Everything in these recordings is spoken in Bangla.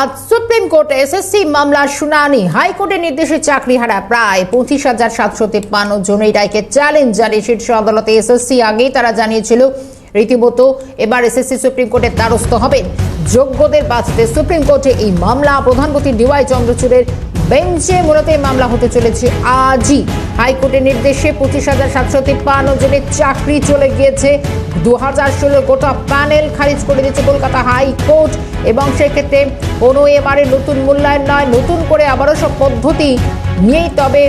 আজ সুপ্রিম কোর্টে এসএসসি মামলার শুনানি। হাইকোর্টের নির্দেশে চাকরি হারা প্রায় পঁচিশ হাজার সাতশো তিপ্পান্ন জনের রায়কে চ্যালেঞ্জ জানিয়ে শীর্ষ আদালতে এসএসসি আগেই তারা জানিয়েছিল রীতিমতো এবার এসএসসি সুপ্রিম কোর্টের দ্বারস্থ হবেন। যোগ্যদের বাঁচতে সুপ্রিম কোর্টে এই মামলা, প্রধানমন্ত্রী ডিওয়াই চন্দ্রচূড়ের বেঞ্চে মূলত এই মামলা হতে চলেছে আজই। হাইকোর্টের নির্দেশে পঁচিশ হাজার সাতশো তিপ্পান্ন জনের চাকরি চলে গিয়েছে। দু হাজার ষোলো গোটা প্যানেল খারিজ করে দিয়েছে কলকাতা হাইকোর্ট এবং সেক্ষেত্রে কোনো এবারে নতুন মূল্যায়ন নয়, নতুন করে আবারও সব পদ্ধতি নিয়েই তবে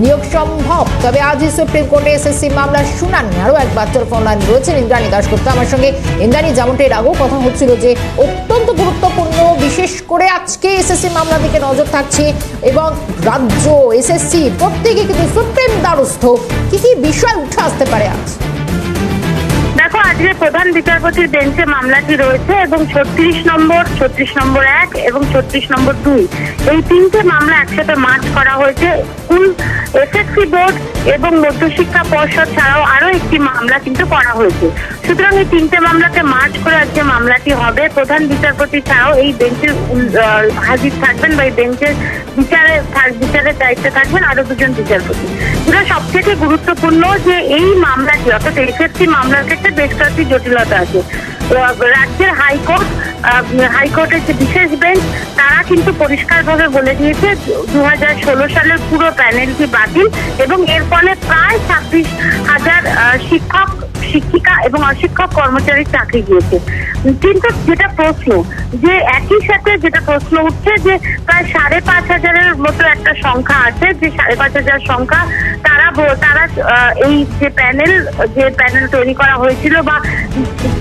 নিয়োগ সম্ভব। তবে আজই সুপ্রিম কোর্টে এসএসসি মামলার শুনানি। আরও একবার টেলিফোন লাইন রয়েছেন ইন্দ্রাণী দাসগুপ্ত আমার সঙ্গে ইন্দ্রাণী, যেমনটা এর আগেও কথা হচ্ছিল যে অত্যন্ত গুরুত্বপূর্ণ, বিশেষ করে আজকে এসএসসি মামলার দিকে নজর থাকছে এবং রাজ্য এসএসসি প্রত্যেকে কিন্তু সুপ্রিম দ্বারস্থ। কি কি বিষয় উঠে আসতে পারে আজ? আজকে প্রধান বিচারপতির বেঞ্চে মামলাটি রয়েছে এবং ছত্রিশ নম্বর ছত্রিশ নম্বর এক এবং ছত্রিশ নম্বর দুই। এই তিনটে মামলা একসাথে মার্চ করা হয়েছে। স্কুল, এসএসসি বোর্ড এবং মধ্যশিক্ষা পর্ষদ ছাড়াও আরও একটি মামলা কিন্তু করা হয়েছে। সুতরাং এই তিনটে মামলাকে মার্চ করে আজকে মামলাটি হবে। প্রধান বিচারপতি ছাড়াও এই বেঞ্চে হাজির থাকবেন বা এই বেঞ্চের বিচারে বিচারের দায়িত্বে থাকবেন আরও দুজন বিচারপতি। যেটা সব থেকে গুরুত্বপূর্ণ যে এই মামলাটি অর্থাৎ এসএসসি মামলার ক্ষেত্রে বেশ কয়েকটি জটিলতা আছে। রাজ্যের হাইকোর্ট হাইকোর্টের যে বিশেষ বেঞ্চ, তারা কিন্তু পরিষ্কারভাবে বলে দিয়েছে দু হাজার ষোলো সালের পুরো প্যানেলটি বাতিল এবং এর ফলে প্রায় ছাব্বিশ হাজার শিক্ষক শিক্ষিকা এবং অশিক্ষক কর্মচারীর চাকরি গিয়েছে কিন্তু যেটা প্রশ্ন, যে একই সাথে যেটা প্রশ্ন উঠছে যে প্রায় সাড়ে পাঁচ হাজারের মতো একটা সংখ্যা আছে, যে সাড়ে পাঁচ হাজার সংখ্যা তারা তারা এই যে প্যানেল যে প্যানেল তৈরি করা হয়েছিল বা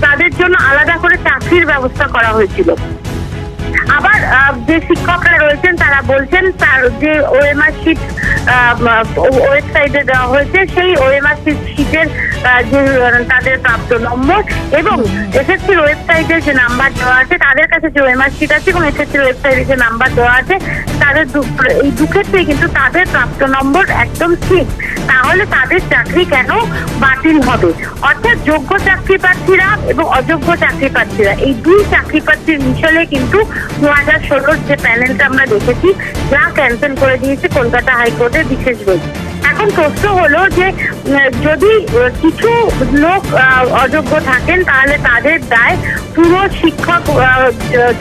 তাদের জন্য আলাদা করে চাকরির ব্যবস্থা করা হয়েছিল। আবার যে শিক্ষকরা রয়েছেন তারা বলছেন তার যে ওএমআর শিট ওয়েবসাইটে দেওয়া হয়েছে, সেই ওএমআর শিটের তাদের প্রাপ্ত নম্বর এবং এসএসসির ওয়েবসাইটে যে নাম্বার দেওয়া আছে, তাদের কাছে যে ওএমআর শিট আছে এবং এসএসসির ওয়েবসাইটে যে নাম্বার দেওয়া আছে, তাদের এই দুক্ষেত্রেই কিন্তু তাদের প্রাপ্ত নম্বর একদম ঠিক। তাহলে তাদের চাকরি কেন বাতিল হবে? অর্থাৎ যোগ্য চাকরি প্রার্থীরা এবং অযোগ্য চাকরি প্রার্থীরা, এই দুই চাকরি প্রার্থীর মিশলে কিন্তু দু হাজার ষোলোর যে প্যানেলটা আমরা দেখেছি, যা ক্যান্সেল করে দিয়েছে কলকাতা হাইকোর্টের বিশেষ বেঞ্চ এখন প্রশ্ন হলো যে যদি কিছু লোক অযোগ্য থাকেন, তাহলে তাদের দায় পুরো শিক্ষক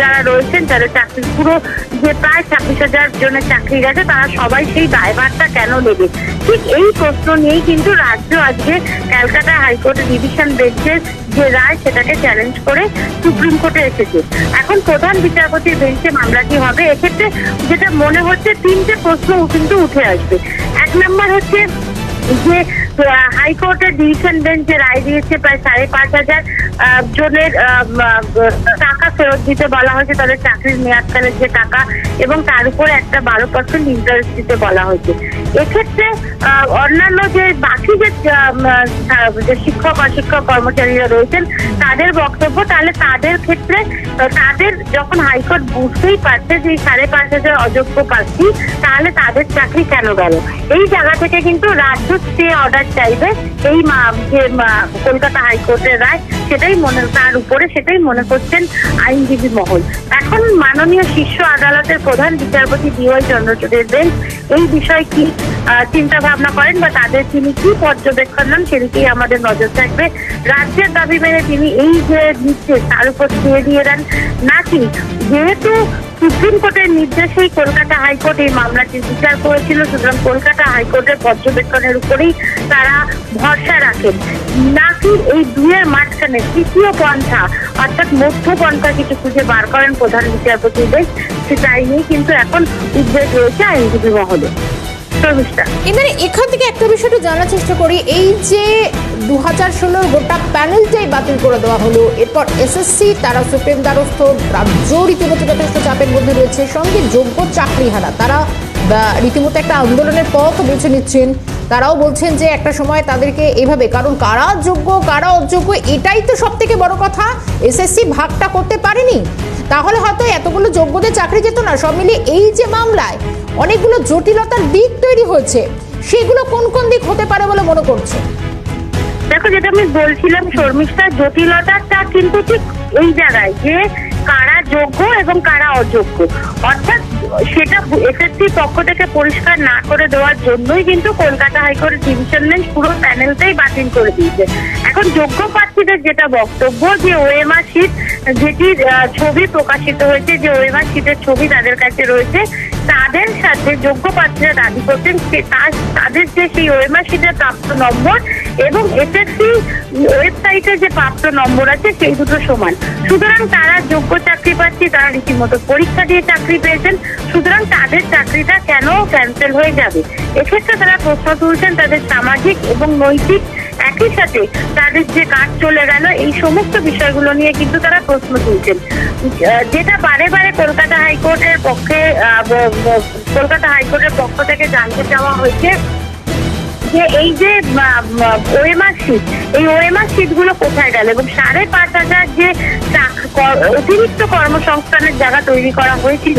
যারা রয়েছেন যাদের চাকরি, পুরো যে প্রায় ছাব্বিশ হাজার জনের চাকরি গেছে, তারা সবাই সেই দায়ভারটা কেন নেবে? ঠিক এই প্রশ্ন নিয়েই কিন্তু রাজ্য আজকে ক্যালকাটা হাইকোর্টের ডিভিশন বেঞ্চের যে রায়, সেটাকে চ্যালেঞ্জ করে সুপ্রিম কোর্টে এসেছে। এখন প্রধান বিচারপতির বেঞ্চে মামলাটি হবে? এক্ষেত্রে যেটা মনে হচ্ছে, তিনটে প্রশ্ন কিন্তু উঠে আসবে। নম্বর হচ্ছে যে হাইকোর্টের ডিভিশন বেঞ্চ যে রায় দিয়েছে প্রায় সাড়ে পাঁচ হাজার জনের টাকা ফেরত দিতে বলা হয়েছে, তাদের চাকরির মেয়াদকালের যে টাকা এবং তার উপরে একটা বারো পার্সেন্ট ইন্টারেস্ট দিতে বলা হয়েছে। এক্ষেত্রে অন্যান্য যে বাকি যে শিক্ষক, অশিক্ষক কর্মচারীরা রয়েছেন, তাদের বক্তব্য, তাহলে তাদের ক্ষেত্রে, তাদের যখন হাইকোর্ট বুঝতেই পারছে যে সাড়ে পাঁচ হাজার অযোগ্য প্রার্থী, তাহলে তাদের চাকরি কেন গেল? এই জায়গা থেকে কিন্তু রাজ্য স্টে অর্ডার চাইবে। এই যে কলকাতা হাইকোর্টের রায়। সেটাই মনে তার উপরে সেটাই মনে করছেন আইনজীবী মহল। এখন মাননীয় শীর্ষ আদালতের প্রধান বিচারপতি ডিওয়াই চন্দ্রচূড়ের বেঞ্চ এই বিষয়ে কি চিন্তা ভাবনা করেন বা তাদের তিনি কি পর্যবেক্ষণ নেন সেদিকেই আমাদের নজর থাকবে। রাজ্যের দাবি মেনে তিনি এই যে নির্দেশ, তার উপর দিয়ে দিয়ে দেন। নাকি যেহেতু সুপ্রিম কোর্টের নির্দেশেই কলকাতা হাইকোর্ট এই মামলাটি বিচার করেছিল, সুতরাং কলকাতা হাইকোর্টের পর্যবেক্ষণের উপরেই তারা ভরসা রাখেন। নাকি এই দুয়ের মাঝখানে তৃতীয় পন্থা, অর্থাৎ মধ্য পন্থা কিছু খুঁজে বার করেন প্রধান বিচারপতি সেটাই নিয়ে কিন্তু এখন উদ্বেগ রয়েছে আইনজীবী মহলে। এবারে এখান থেকে একটা বিষয় একটু জানার চেষ্টা করি, এই যে দু হাজার ষোলোর গোটা প্যানেলটাই বাতিল করে দেওয়া হলো, এরপর এসএসসি, তারা সুপ্রিম দ্বারস্থ রাজ্য রীতিমতো যথেষ্ট চাপের মধ্যে রয়েছে, সঙ্গে যোগ্য চাকরিহারা, তারা রীতিমতো একটা আন্দোলনের পথ বেছে নিচ্ছেন। তারাও বলছেন যে একটা সময় তাদেরকে এভাবে, কারণ কারা যোগ্য, কারা অযোগ্য, এটাই তো সব থেকে বড় কথা। এসএসসি ভাগটা করতে পারেনি। তাহলে হয়তো এতগুলো যোগ্যদের চাকরি যেত না। সব মিলিয়ে এই যে মামলায় অনেকগুলো জটিলতার দিক তৈরি হয়েছে, সেগুলো কোন কোন দিক হতে পারে বলে মনে করছে? দেখো, যেটা আমি বলছিলাম শর্মিষ্ঠা, জটিলতাটা কিন্তু ঠিক এই জায়গায় যে কারা যোগ্য এবং কারা অযোগ্য। অর্থাৎ সেটা এসএসসি পক্ষ থেকে পরিষ্কার না করে দেওয়ার জন্যই কিন্তু কলকাতা হাইকোর্ট ডিভিশন বেঞ্চ পুরো প্যানেলটাই বাতিল করে দিয়েছে। এখন যোগ্য প্রার্থীদের যেটা বক্তব্য যে ওএমআর শীত আহ, ছবি প্রকাশিত হয়েছে যে ওএমআর শীতের ছবি তাদের কাছে রয়েছে তাদের সাথে যোগ্য প্রার্থীরা দাবি করছেন তাদের যে সেই শিটের প্রাপ্ত নম্বর এবং এসএসসি ওয়েবসাইটে যে প্রাপ্ত নম্বর আছে, সেই দুটো সমান। সুতরাং তারা যোগ্য চাকরি পাচ্ছে তারা রীতিমতো পরীক্ষা দিয়ে চাকরি পেয়েছেন। সুতরাং তাদের চাকরিটা কেন ক্যান্সেল হয়ে যাবে? এক্ষেত্রে তারা প্রশ্ন তুলছেন তাদের সামাজিক এবং নৈতিক একই সাথে তাদের যে কাজ চলে গেল, এই সমস্ত বিষয়গুলো নিয়ে কিন্তু তারা প্রশ্ন তুলছেন। যেটা বারে বারে কলকাতা হাইকোর্টের পক্ষে কলকাতা হাইকোর্টের পক্ষ থেকে জানতে চাওয়া হয়েছে যে এই যে ওয়েমার শীত এই ওয়েমার শীতগুলো কোথায় গেল? এবং সাড়ে পাঁচ হাজার যে অতিরিক্ত কর্মসংস্থানের জায়গা তৈরি করা হয়েছিল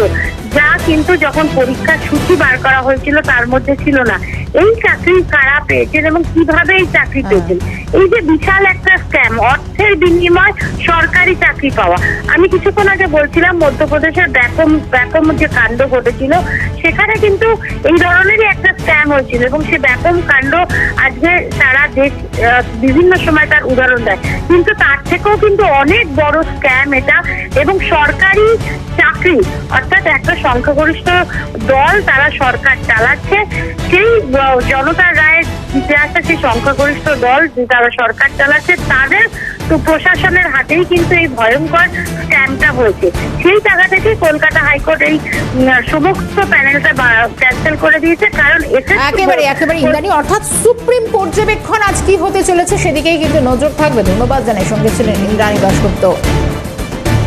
যা কিন্তু যখন পরীক্ষার সূচি বার করা হয়েছিল তার মধ্যে ছিল না। এই চাকরি কারা পেয়েছেন এবং কীভাবে এই চাকরি পেয়েছেন? এই যে বিশাল একটা স্ক্যাম অর্থের বিনিময় সরকারি চাকরি পাওয়া। আমি কিছুক্ষণ আগে বলছিলাম মধ্যপ্রদেশের ব্যাপম ব্যাপম যে কাণ্ড ঘটেছিল সেখানে কিন্তু এই ধরনেরই একটা স্ক্যাম হয়েছিল এবং সে ব্যাপম কাণ্ড আজকে সারা দেশ বিভিন্ন সময় তার উদাহরণ দেয়। কিন্তু তার থেকেও কিন্তু অনেক বড় স্ক্যাম এটা এবং সরকারি চাকরি, অর্থাৎ একটা সংখ্যাগরিষ্ঠ দল তারা সরকার চালাচ্ছে, সেই জনতার রায়ের ইতিহাসে সেই সংখ্যাগরিষ্ঠ দল তারা সরকার চালাচ্ছে, তাদের প্রশাসনের হাতেই কিন্তু এই ভয়ঙ্কর স্ক্যামটা হয়েছে। সেই জায়গা থেকে কলকাতা হাইকোর্ট এই সমস্ত প্যানেলটা ক্যান্সেল করে দিয়েছে, কারণ একেবারে একেবারে ইন্দ্রাণী অর্থাৎ সুপ্রিম পর্যবেক্ষণ আজ কি হতে চলেছে, সেদিকেই কিন্তু নজর থাকবে। ধন্যবাদ জানাই, সঙ্গে ছিলেন ইন্দ্রাণী দাসগুপ্ত